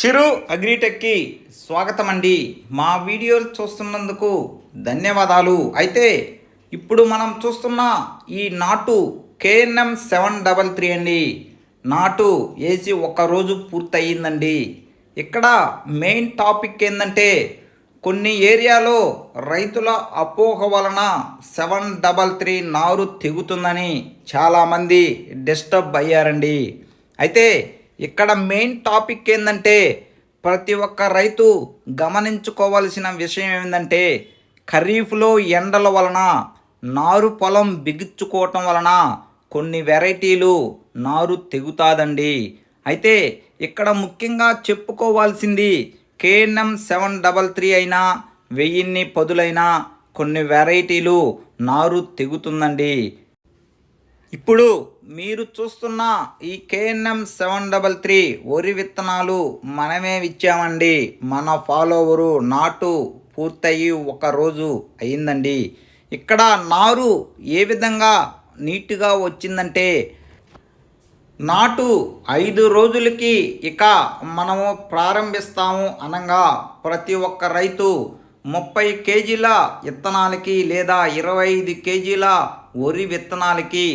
చిరు అగ్రిటెక్కి స్వాగతం అండి మా వీడియోలు చూస్తున్నందుకు ధన్యవాదాలు. అయితే ఇప్పుడు మనం చూస్తున్న ఈ నాటు కేఎన్ఎం సెవెన్ డబల్ త్రీ అండి. నాటు వేసి రోజు పూర్తయిందండి. ఇక్కడ మెయిన్ టాపిక్ ఏంటంటే కొన్ని ఏరియాలో రైతుల అపోహ వలన సెవెన్ డబల్ త్రీ నారు తెగుతుందని చాలామంది డిస్టర్బ్ అయ్యారండి. అయితే ఇక్కడ మెయిన్ టాపిక్ ఏంటంటే ప్రతి ఒక్క రైతు గమనించుకోవాల్సిన విషయం ఏంటంటే ఖరీఫ్లో ఎండల వలన నారు పొలం బిగించుకోవటం వలన కొన్ని వెరైటీలు నారు తెగుతాదండి. అయితే ఇక్కడ ముఖ్యంగా చెప్పుకోవాల్సింది కేఎన్ఎం సెవెన్ డబల్ త్రీ అయినా వెయ్యిన్ని పదులైనా కొన్ని వెరైటీలు నారు తెగుతుందండి. ఇప్పుడు మీరు చూస్తున్న ఈ కేఎన్ఎం సెవెన్ డబల్ త్రీ వరి విత్తనాలు మనమే ఇచ్చామండి మన ఫాలోవరు నాటు పూర్తయి ఒక రోజు అయిందండి. ఇక్కడ నారు ఏ విధంగా నీట్గా వచ్చిందంటే నాటు ఐదు రోజులకి ఇక మనము ప్రారంభిస్తాము అనగా ప్రతి ఒక్క రైతు ముప్పై కేజీల విత్తనాలకి లేదా ఇరవై ఐదు కేజీల వరి విత్తనాలకి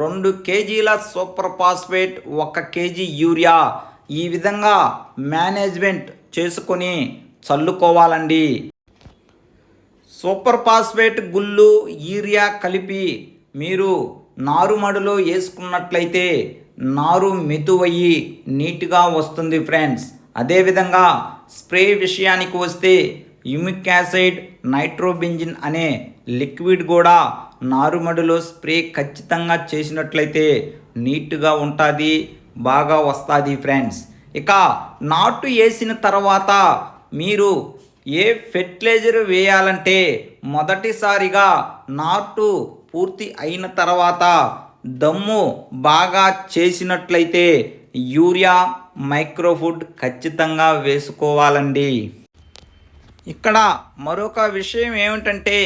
రెండు కేజీల సూపర్ ఫాస్ఫేట్ ఒక కేజీ యూరియా. ఈ విధంగా మేనేజ్మెంట్ చేసుకొని చల్లుకోవాలండి. సూపర్ ఫాస్ఫేట్ గుళ్ళు యూరియా కలిపి మీరు నారుమడిలో వేసుకున్నట్లయితే నారు మెతువయ్యి నీట్గా వస్తుంది ఫ్రెండ్స్. అదేవిధంగా స్ప్రే విషయానికి వస్తే యుమిక్ యాసిడ్ నైట్రోబెంజిన్ అనే లిక్విడ్ కూడా నారుమడిలో స్ప్రే ఖచ్చితంగా చేసినట్లయితే నీట్గా ఉంటుంది బాగా వస్తుంది ఫ్రెండ్స్. ఇక నాటు వేసిన తర్వాత మీరు ఏ ఫెర్టిలైజర్ వేయాలంటే మొదటిసారిగా నాటు పూర్తి అయిన తర్వాత దమ్ము బాగా చేసినట్లయితే యూరియా మైక్రోఫుడ్ ఖచ్చితంగా వేసుకోవాలండి. ఇక్కడ మరొక విషయం ఏమిటంటే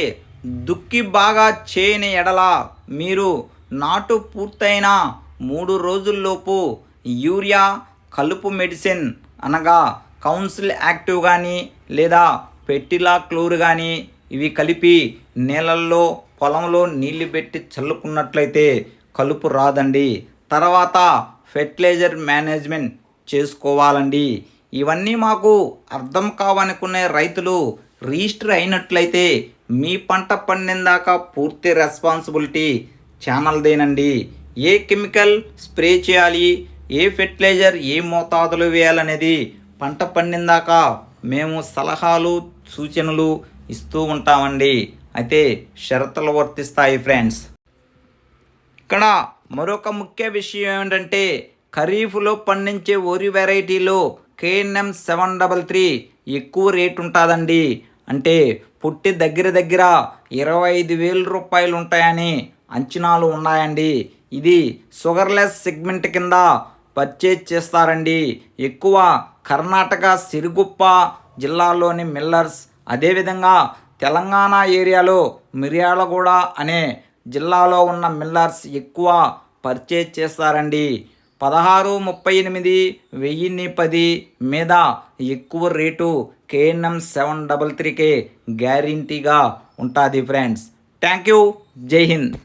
దుక్కి బాగా చేయని ఎడల మీరు నాటు పూర్తయిన మూడు రోజుల్లోపు యూరియా కలుపు మెడిసిన్ అనగా కౌన్సిల్ యాక్టివ్ కానీ లేదా పెట్టిలా క్లోర్ కానీ ఇవి కలిపి నీళ్ళల్లో పొలంలో నీళ్ళు పెట్టి చల్లుకున్నట్లయితే కలుపు రాదండి. తర్వాత ఫెర్టిలైజర్ మేనేజ్మెంట్ చేసుకోవాలండి. ఇవన్నీ మాకు అర్థం కావనుకునే రైతులు రిజిస్టర్ అయినట్లయితే మీ పంట పండిందాక పూర్తి రెస్పాన్సిబిలిటీ ఛానల్దేనండి. ఏ కెమికల్ స్ప్రే చేయాలి ఏ ఫెర్టిలైజర్ ఏ మోతాదులు వేయాలనేది పంట పండిందాక మేము సలహాలు సూచనలు ఇస్తూ ఉంటామండి. అయితే షరతులు వర్తిస్తాయి ఫ్రెండ్స్. ఇక్కడ మరొక ముఖ్య విషయం ఏమిటంటే ఖరీఫ్లో పండించే వరి వెరైటీలో కేఎన్ఎం సెవెన్ డబల్ త్రీ ఎక్కువ రేట్ ఉంటుందండి అంటే పుట్టి దగ్గర దగ్గర ఇరవై ఐదు వేల రూపాయలు ఉంటాయని అంచనాలు ఉన్నాయండి. ఇది షుగర్లెస్ సెగ్మెంట్ కింద పర్చేజ్ చేస్తారండి. ఎక్కువ కర్ణాటక సిరుగుప్ప జిల్లాలోని మిల్లర్స్ అదేవిధంగా తెలంగాణ ఏరియాలో మిర్యాలగూడ అనే జిల్లాలో ఉన్న మిల్లర్స్ ఎక్కువ పర్చేజ్ చేస్తారండి. పదహారు ముప్పై ఎనిమిది వెయ్యిన్ని పది మీద ఎక్కువ రేటు కేఎన్ఎం సెవెన్ డబల్ త్రీకే గ్యారంటీగా ఉంటుంది ఫ్రెండ్స్. థ్యాంక్ యూ జై హింద్.